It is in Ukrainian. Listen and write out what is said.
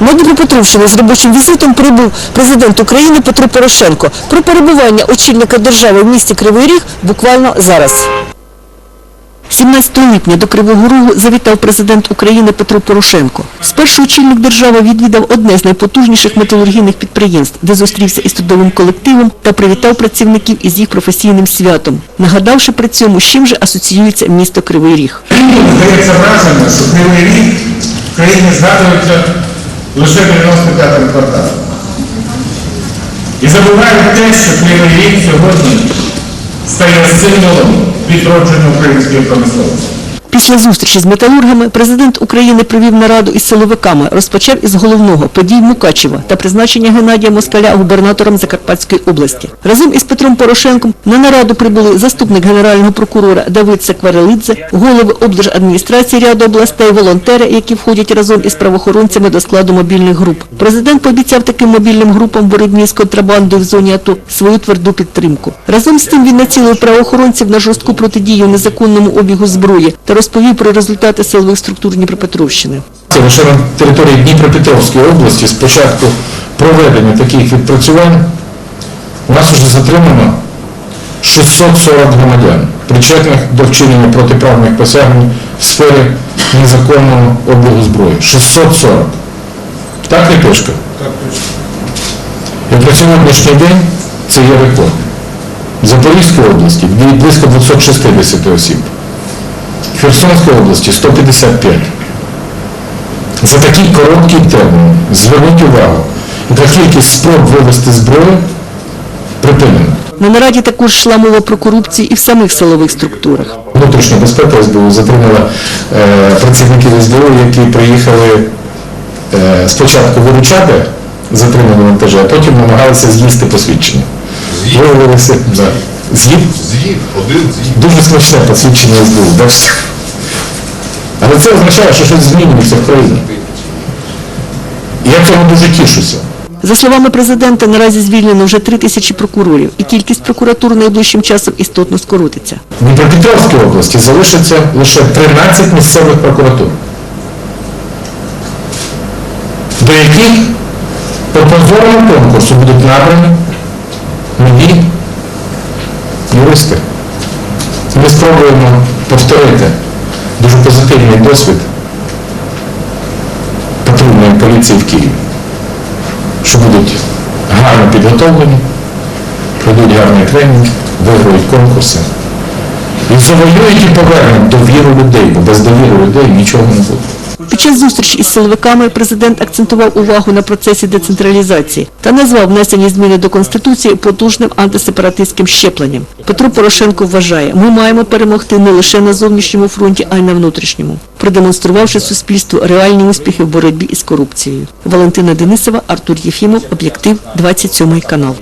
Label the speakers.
Speaker 1: На Дніпропетровщину з робочим візитом прибув президент України Петро Порошенко. Про перебування очільника держави в місті Кривий Ріг буквально зараз. 17 липня до Кривого Рогу завітав президент України Петро Порошенко. Спершу очільник держави відвідав одне з найпотужніших металургійних підприємств, де зустрівся із трудовим колективом та привітав працівників із їх професійним святом, нагадавши при цьому, з чим же асоціюється місто Кривий Ріг.
Speaker 2: Здається враження, що Кривий Ріг в країні згадується лише 95-м кварталом. І забувають те, що Кривий рік сьогодні стає символом відродження української промисловості.
Speaker 1: Після зустрічі з металургами президент України провів нараду із силовиками, розпочав із головного подій Мукачева та призначення Геннадія Москаля губернатором Закарпатської області. Разом із Петром Порошенком на нараду прибули заступник генерального прокурора Давид Секварелидзе, голови облдержадміністрації ряду областей, волонтери, які входять разом із правоохоронцями до складу мобільних груп. Президент пообіцяв таким мобільним групам боротьбі з контрабандою в зоні АТО свою тверду підтримку. Разом з тим він націлив правоохоронців на жорстку протидію незаконному обігу зброї та розповів про результати силових структур Дніпропетровщини.
Speaker 3: Це лише на території Дніпропетровської області з початку проведення таких відпрацювань у нас вже затримано 640 громадян, причетних до вчинення протиправних посягнень в сфері незаконного обігу зброї. 640. Так, Ліпешка?
Speaker 2: Так точно.
Speaker 3: І на сьогоднішній день це є рекорд. В Запорізькій області близько 260 осіб. В Херсонській області 155. За такий короткий термін, зверніть увагу, яка кількість спроб вивести зброю припинена.
Speaker 1: На нараді також йшла мова про корупцію і в самих силових структурах.
Speaker 3: Внутрішня безпека СБУ затримала е, працівників СБУ, які приїхали е, спочатку виручати затримані вантажі, а потім намагалися з'їсти посвідчення.
Speaker 4: З'їв?
Speaker 3: Виявилося, да. З'їв
Speaker 4: З'їв, один з'їв.
Speaker 3: дуже смачне посвідчення СБУ, бачите. Але це означає, що щось змінюється в країні. І я цьому дуже тішуся.
Speaker 1: За словами президента, наразі звільнено вже три тисячі прокурорів, і кількість прокуратур найближчим часом істотно скоротиться.
Speaker 3: В Дніпропетровській області залишиться лише 13 місцевих прокуратур, до яких по прозорому конкурсу будуть набрані нові юристи. Ми спробуємо повторити дуже позитивний досвід патрульної поліції в Києві, що будуть гарно підготовлені, пройдуть гарний тренінг, виграють конкурси. І завоюють і повернуть довіру людей, бо без довіри людей нічого не буде.
Speaker 1: Під час зустрічі із силовиками президент акцентував увагу на процесі децентралізації та назвав внесені зміни до Конституції потужним антисепаратистським щепленням. Петро Порошенко вважає, ми маємо перемогти не лише на зовнішньому фронті, а й на внутрішньому, продемонструвавши суспільству реальні успіхи в боротьбі із корупцією. Валентина Денисова, Артур Єфімов, Об'єктив, 27 канал.